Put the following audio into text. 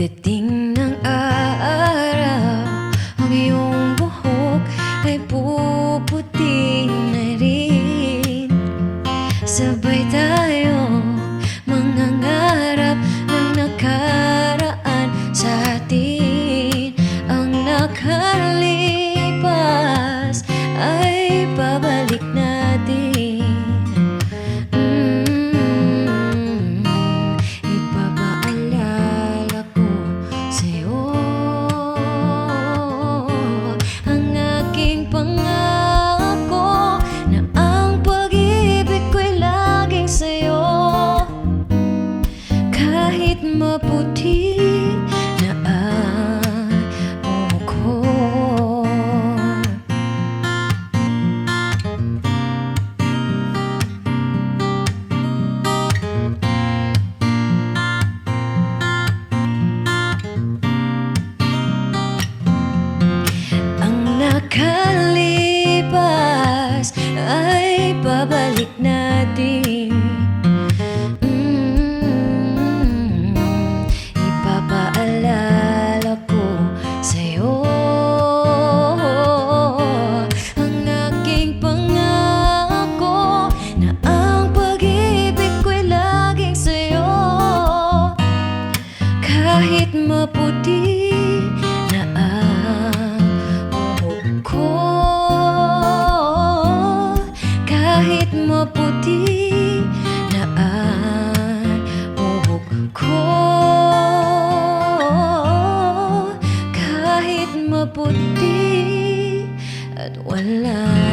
the thing Pagkalipas ay babalik na din mm -hmm. Ipapaalala ko sa'yo Ang aking pangako Na ang pag-ibig ko'y laging sa'yo Kahit maputi kahit maputi na ang buhok ko. Kahit maputi at wala